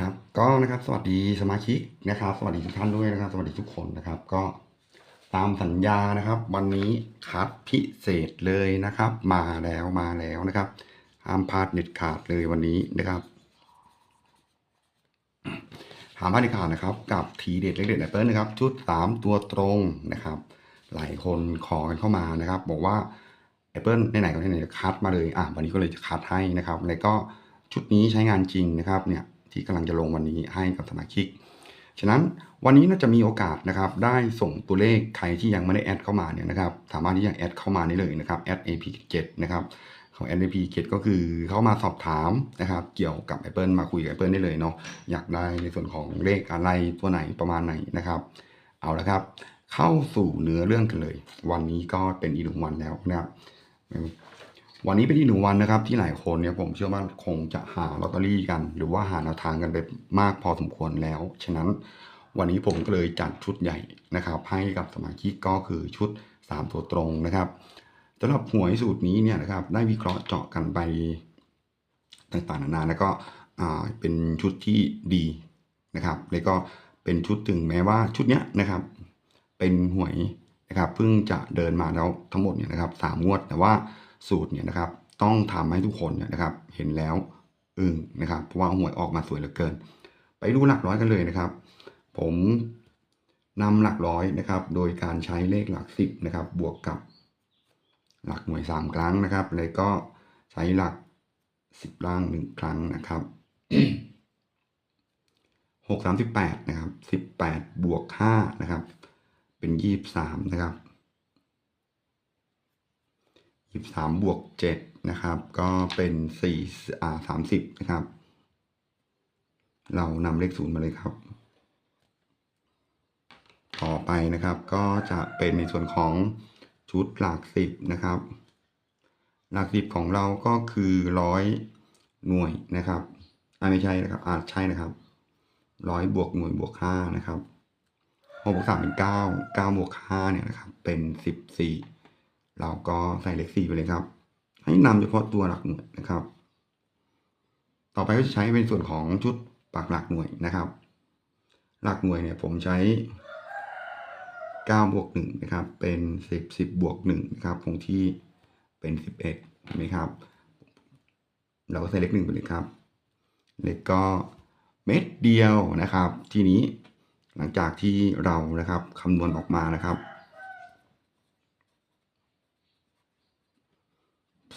ครับก็นะครับสวัสดีสมาชิกนะครับ สวัสดีทุกท่านด้วยนะครับ สวัสดีทุกคนนะครับ ก็ตามสัญญานะครับ วันนี้คัดพิเศษเลยนะครับ มาแล้วมาแล้วนะครับห้ามพลาดเด็ดขาดเลยวันนี้นะครับห้ามพลาดเด็ดขาดนะครับ กับทีเด็ดเล็กเด็ดแอปเปิลนะครับชุดสามตัวตรงนะครับ หลายคนขอกันเข้ามานะครับ บอกว่า Apple ไหนๆก็ไหนๆคัดมาเลยอะวันนี้ก็เลยจะคัดให้นะครับแล้วก็ชุดนี้ใช้งานจริงนะครับเนี่ย ที่กำลังจะลงวันนี้ให้กับสมาชิก ฉะนั้นวันนี้น่าจะมีโอกาสนะครับ ได้ส่งตัวเลขใครที่ยังไม่ได้แอดเข้ามาเนี่ยนะครับ สามารถที่จะแอดเข้ามาได้เลยนะครับแอด AP7 นะครับของ AP7 ก็คือเข้ามาสอบถามนะครับ เกี่ยวกับ Apple มาคุยกับ Apple ได้เลยเนาะอยากได้ในส่วนของเลขอะไรตัวไหนประมาณไหนนะครับ เอาละครับ เข้าสู่เนื้อเรื่องกันเลย วันนี้ก็เป็นอีกหนึ่งวันแล้วนะครับ วันนี้เป็นอีกหนึ่งวันนะครับที่หลายคนเนี่ยผมเชื่อว่าคงจะหาลอตเตอรี่กัน หรือว่าหาแนวทางกันไปมากพอสมควรแล้ว ฉะนั้นวันนี้ผมก็เลยจัดชุดใหญ่นะครับให้กับสมาชิกก็คือชุด 3 ตัวตรงนะครับสำหรับหวยสูตรนี้เนี่ยนะครับได้วิเคราะห์เจาะกันไปต่างๆนานาแล้วก็เป็นชุดที่ดีนะครับ แล้วก็เป็นชุดถึงแม้ว่าชุดเนี้ยนะครับ เป็นหวยนะครับเพิ่งจะเดินมาแล้วทั้งหมดเนี่ยนะครับสามงวดแต่ว่า สูตรเนี่ยนะครับ ต้องทำให้ทุกคนเนี่ยนะครับ เห็นแล้วอึ้งนะครับ เพราะว่าหวยออกมาสวยเหลือเกิน ไปดูหลักร้อยกันเลยนะครับ ผมนำหลักร้อยนะครับ โดยการใช้เลขหลักสิบนะครับ บวกกับ หลักหน่วยสามครั้งนะครับ แล้วก็ใช้หลักสิบล่างหนึ่งครั้งนะครับหกสามสิบแปดนะครับสิบแปดบวกห้านะครับ เป็นยี่สิบสามนะครับ ยี่สิบสามบวกเจ็ดนะครับ ก็เป็นสี่อ่าสามสิบนะครับ เรานำเลขศูนย์มาเลยครับ ต่อไปนะครับก็จะเป็นในส่วนของชุดหลักสิบนะครับ หลักสิบของเราก็คือร้อยหน่วยนะครับอ่าไม่ใช่นะครับอาจใช่นะครับร้อยบวกหน่วยบวกห้านะครับหกบวกสามเป็นเก้าเก้าบวกห้าเนี่ยนะครับ เป็นสิบสี่ เราก็ใส่เลขสี่ไปเลยครับ ให้นำเฉพาะตัวหลักหน่วยนะครับ ต่อไปก็จะใช้เป็นส่วนของชุดปักหลักหน่วยนะครับ หลักหน่วยเนี่ยผมใช้9บวก1นะครับ เป็น 10 10บวก1นะครับ คงที่เป็น 11เห็นไหมครับ เราก็ใส่เลขหนึ่งไปเลยครับ เลขก็เม็ดเดียวนะครับ ทีนี้หลังจากที่เรานะครับคำนวณออกมานะครับ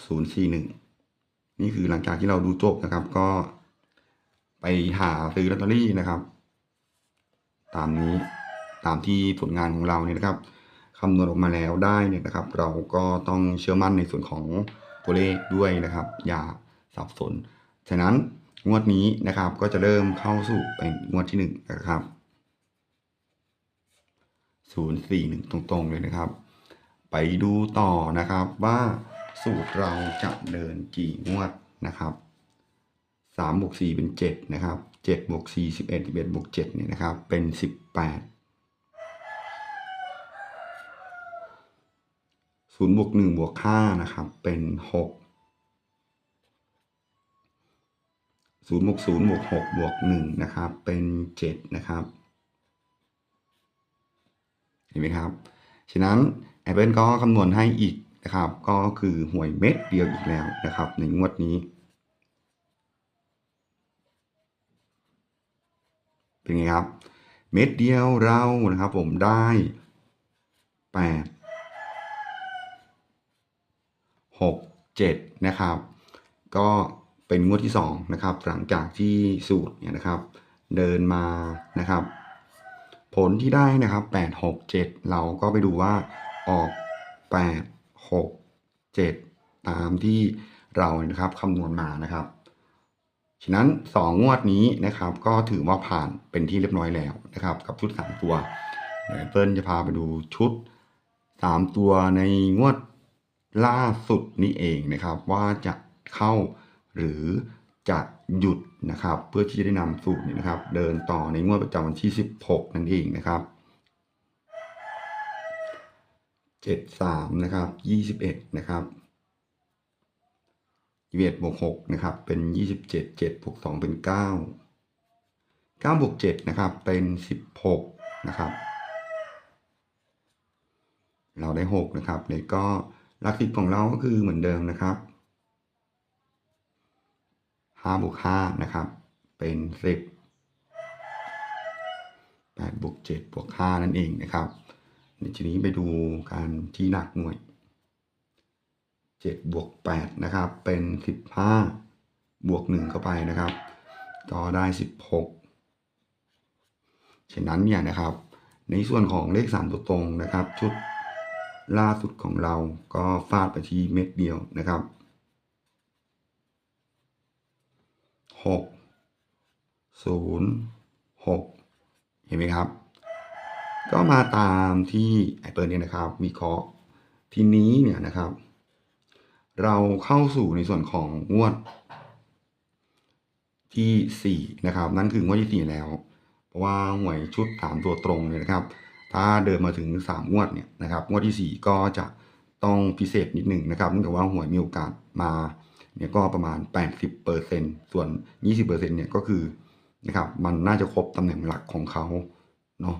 041 นี่คือหลังจากที่เราดูจบนะครับ ก็ไปหาซื้อลอตเตอรี่นะครับ ตามนี้ตามที่ผลงานของเราเนี่ยนะครับคำนวณออกมาแล้วได้เนี่ยนะครับ เราก็ต้องเชื่อมั่นในส่วนของตัวเลขด้วยนะครับ อย่าสับสน ฉะนั้นงวดนี้นะครับก็จะเริ่มเข้าสู่เป็นงวดที่หนึ่งนะครับศูนย์สี่หนึ่งตรงๆเลยนะครับ ไปดูต่อนะครับว่า สูตรเราจะเดินกี่งวดนะครับสามบวกสี่เป็นเจ็ดนะครับเจ็ดบวกสี่สิบเอ็ดสิบเอ็ดบวกเจ็ดเนี่ยนะครับ เป็นสิบแปดศูนย์บวกหนึ่งบวกห้านะครับ เป็นหกศูนย์บวกศูนย์บวกหกบวกหนึ่งนะครับ เป็นเจ็ดนะครับ เห็นไหมครับ ฉะนั้น Apple ก็คำนวณให้อีก นะครับ ก็คือหวยเม็ดเดียวอีกแล้วนะครับ ในงวดนี้ เป็นไงครับ เม็ดเดียวเรานะครับ ผมได้แปดหกเจ็ดนะครับ ก็เป็นงวดที่สองนะครับ หลังจากที่สูตรเนี่ยนะครับ เดินมานะครับ ผลที่ได้นะครับแปดหกเจ็ดเราก็ไปดูว่าออกแปด หกเจ็ดตามที่เรานะครับคำนวณมานะครับ ฉะนั้นสองงวดนี้นะครับ ก็ถือว่าผ่านเป็นที่เรียบร้อยแล้วนะครับ กับชุดสามตัวเดี๋ยวเปิ้ลจะพาไปดูชุดสามตัวในงวดล่าสุดนี้เองนะครับ ว่าจะเข้าหรือจะหยุดนะครับ เพื่อที่จะได้นำสูตรนี้นะครับ เดินต่อในงวดประจำวันที่ 16 นั่นเองนะครับ 73นะครับ21นะครับ21บวก6นะครับเป็น27 7บวก2เป็น 9 9บวก7นะครับเป็น 16นะครับเราได้ 6 นะครับเลยก็หลักสิบของเราก็คือเหมือนเดิมนะครับ5บวก5นะครับเป็น 10 8บวก7บวก5นั่นเองนะครับ ในทีนี้ไปดูการที่หนักหน่วย 7 บวก 8 นะครับ เป็น 15 บวก 1 เข้าไปนะครับ ก็ได้ 16 ฉะนั้นเนี่ยนะครับ ในส่วนของเลข 3 ตัวตรงนะครับ ชุดล่าสุดของเราก็ฟาดไปที่เม็ดเดียวนะครับ 6 0 6 เห็นไหมครับ ก็มาตามที่ไอเปิลเนี่ยนะครับมีเคราะห์ทีนี้เนี่ยนะครับ เราเข้าสู่ในส่วนของงวดที่ 4 นะครับ นั่นคืองวดที่ 4 แล้ว เพราะว่าหวยชุดสามตัวตรงเนี่ยนะครับ ถ้าเดินมาถึง 3 งวดเนี่ยนะครับ งวดที่ 4 ก็จะต้องพิเศษนิดหนึ่งนะครับเนื่องจากว่าหวยมีโอกาสมาเนี่ยก็ประมาณ 80%ส่วน 20%เนี่ยก็คือนะครับมันน่าจะครบตำแหน่งหลักของเขาเนาะ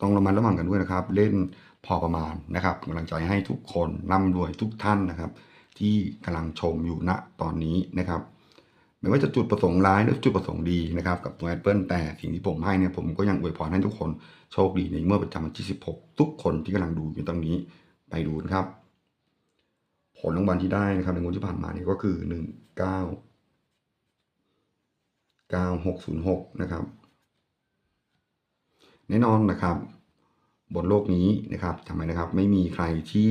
ต้องระมัดระวังกันด้วยนะครับ เล่นพอประมาณนะครับกำลังใจให้ทุกคนร่ำรวยทุกท่านนะครับ ที่กำลังชมอยู่ณตอนนี้นะครับ ไม่ว่าจะจุดประสงค์ร้ายหรือจุดประสงค์ดีนะครับกับตัวแอปเปิลแต่สิ่งที่ผมให้เนี่ยผมก็ยังอวยพรให้ทุกคนโชคดีในเมื่อประจำวันที่ 16 ทุกคนที่กำลังดูอยู่ตรงนี้ไปดูนะครับ ผลรางวัลที่ได้นะครับในงวดที่ผ่านมาเนี่ยก็คือ 1 9 9606 นะครับ แน่นอนนะครับ บนโลกนี้นะครับทำไมนะครับ ไม่มีใครที่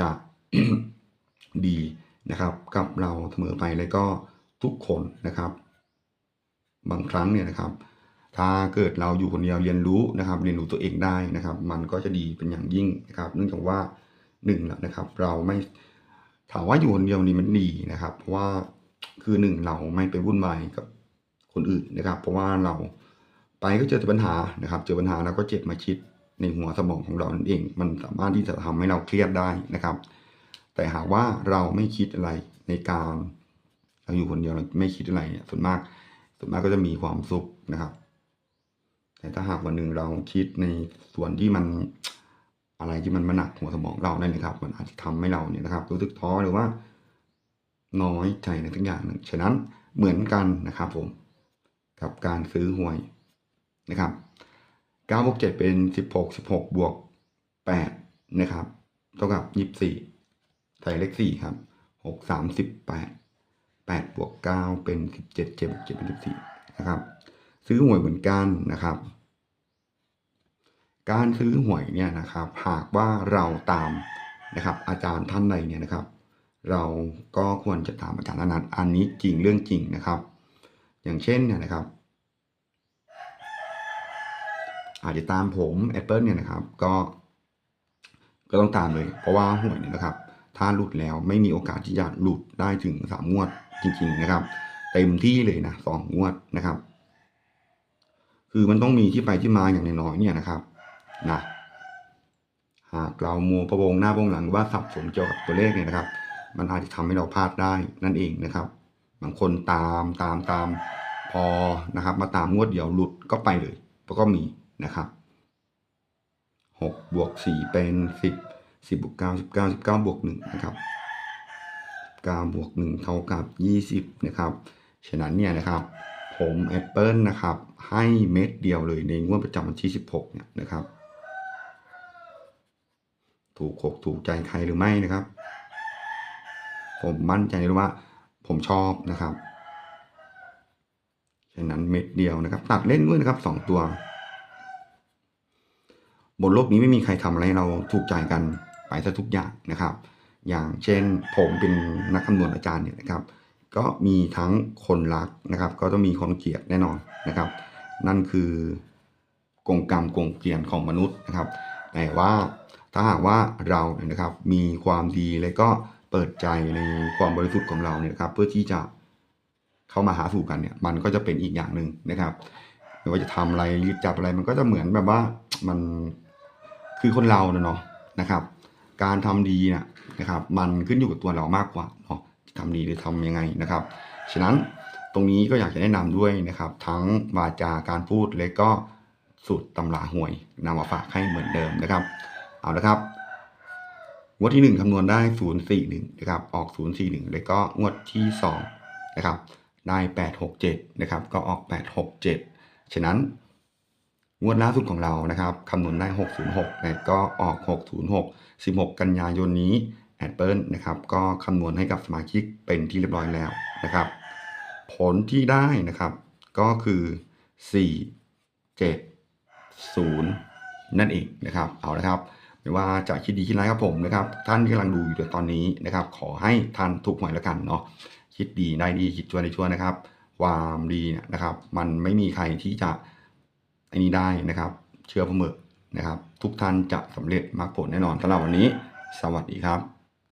จะดีนะครับกับเราเสมอไปแล้วก็ทุกคนนะครับ บางครั้งเนี่ยนะครับ ถ้าเกิดเราอยู่คนเดียวเรียนรู้นะครับ เรียนรู้ตัวเองได้นะครับ มันก็จะดีเป็นอย่างยิ่งนะครับ เนื่องจากว่าหนึ่งล้วนะครับ เราไม่ถามว่าอยู่คนเดียวนี่มันดีนะครับ เพราะว่าคือหนึ่งเราไม่ไปวุ่นวายกับคนอื่นนะครับ เพราะว่าเรา ไปก็เจอแต่ปัญหานะครับ เจอปัญหาแล้วก็เจ็บมาคิดในหัวสมองของเรานั่นเอง มันสามารถที่จะทำให้เราเครียดได้นะครับ แต่หากว่าเราไม่คิดอะไรในการเราอยู่คนเดียวเราไม่คิดอะไรเนี่ยส่วนมาก ส่วนมากก็จะมีความสุขนะครับ แต่ถ้าหากวันหนึ่งเราคิดในส่วนที่มันอะไรที่มันมาหนักหัวสมองเราได้เลยครับ มันอาจจะทำให้เราเนี่ยนะครับรู้สึกท้อหรือว่า น้อยใจในทุกอย่างหนึ่งฉะนั้นเหมือนกันนะครับผม กับการซื้อหวย นะครับ9บวก7เป็น 16 16 บวก 8 นะครับ เท่ากับ 24 ใส่เลข 4 ครับ 6 3 18 8บวก 9 เป็น 17 7บวก7เป็น 14 นะครับ ซื้อหวยเหมือนกันนะครับ การซื้อหวยเนี่ยนะครับ หากว่าเราตามนะครับ อาจารย์ท่านใดเนี่ยนะครับ เราก็ควรจะตามอาจารย์นั้นอันนี้จริงเรื่องจริงนะครับ อย่างเช่นเนี่ยนะครับ อาจจะตามผม Apple เนี่ยนะครับ ก็ก็ต้องตามเลย เพราะว่าหวยเนี่ยนะครับ ถ้าหลุดแล้วไม่มีโอกาสที่จะหลุดได้ถึงสามงวดจริง ๆนะครับ เต็มที่เลยนะสองงวดนะครับ คือมันต้องมีที่ไปที่มาอย่างน้อยๆเนี่ยนะครับนะหากเรามัวประวงหน้าประวงหลังว่าสับสนเกี่ยวกับตัวเลขเนี่ยนะครับ มันอาจจะทำให้เราพลาดได้นั่นเองนะครับบางคนตามตามตามพอนะครับ มาตามงวดเดียวหลุดก็ไปเลย ก็มี นะครับหกบวกสี่เป็นสิบสิบบวกเก้าสิบเก้าสิบเก้าบวกหนึ่งนะครับเก้าบวกหนึ่งเท่ากับยี่สิบนะครับ ฉะนั้นเนี่ยนะครับ ผม Apple นะครับ ให้เม็ดเดียวเลยในงวดประจำวันที่ 16 เนี่ยนะครับ ถูกอกถูกใจใครหรือไม่นะครับ ผมมั่นใจเลยว่าผมชอบนะครับ ฉะนั้นเม็ดเดียวนะครับ ตัดเล่นด้วยนะครับสองตัว บนโลกนี้ไม่มีใครทำอะไรเราถูกใจกันไปซะทุกอย่างนะครับ อย่างเช่นผมเป็นนักคำนวณอาจารย์เนี่ยนะครับ ก็มีทั้งคนรักนะครับ ก็ต้องมีคนเกลียดแน่นอนนะครับ นั่นคือกงกรรมกงเกลียนของมนุษย์นะครับ แต่ว่าถ้าหากว่าเราเนี่ยนะครับมีความดีและก็เปิดใจในความบริสุทธิ์ของเราเนี่ยนะครับ เพื่อที่จะเข้ามาหาสู่กันเนี่ย มันก็จะเป็นอีกอย่างหนึ่งนะครับไม่ว่าจะทำอะไรยึดจับอะไรมันก็จะเหมือนแบบว่ามัน คือคนเราเนาะนะครับ การทำดีนะนะครับ มันขึ้นอยู่กับตัวเรามากกว่าเนาะทำดีหรือทำยังไงนะครับ ฉะนั้นตรงนี้ก็อยากจะแนะนำด้วยนะครับ ทั้งวาจาการพูดและก็สูตรตำราหวยนำมาฝากให้เหมือนเดิมนะครับ เอาละครับงวดที่ 1คำนวณได้ 041นะครับ ออก 041 แล้วก็งวดที่2นะครับ ได้ 867นะครับ ก็ออก 867 ฉะนั้น งวดล่าสุดของเรานะครับคำนวณได้ 606และก็ออก 606 16 กันยายนนี้แอดเปิลนะครับก็คำนวณให้กับสมาชิกเป็นที่เรียบร้อยแล้วนะครับ ผลที่ได้นะครับก็คือ 4 7 0 นั่นเองนะครับ เอาละครับไม่ว่าจะคิดดีคิดร้ายครับผมนะครับ ท่านที่กำลังดูอยู่ตอนนี้นะครับ ขอให้ท่านถูกหวยแล้วกันเนาะคิดดีได้ดีคิดชั่วได้ชั่วนะครับ ความดีนะครับ มันไม่มีใครที่จะ อันี้ได้นะครับ เชื่อผมเถอะนะครับ ทุกท่านจะสำเร็จมรรคผลแน่นอนสำหรับวันนี้ สวัสดีครับ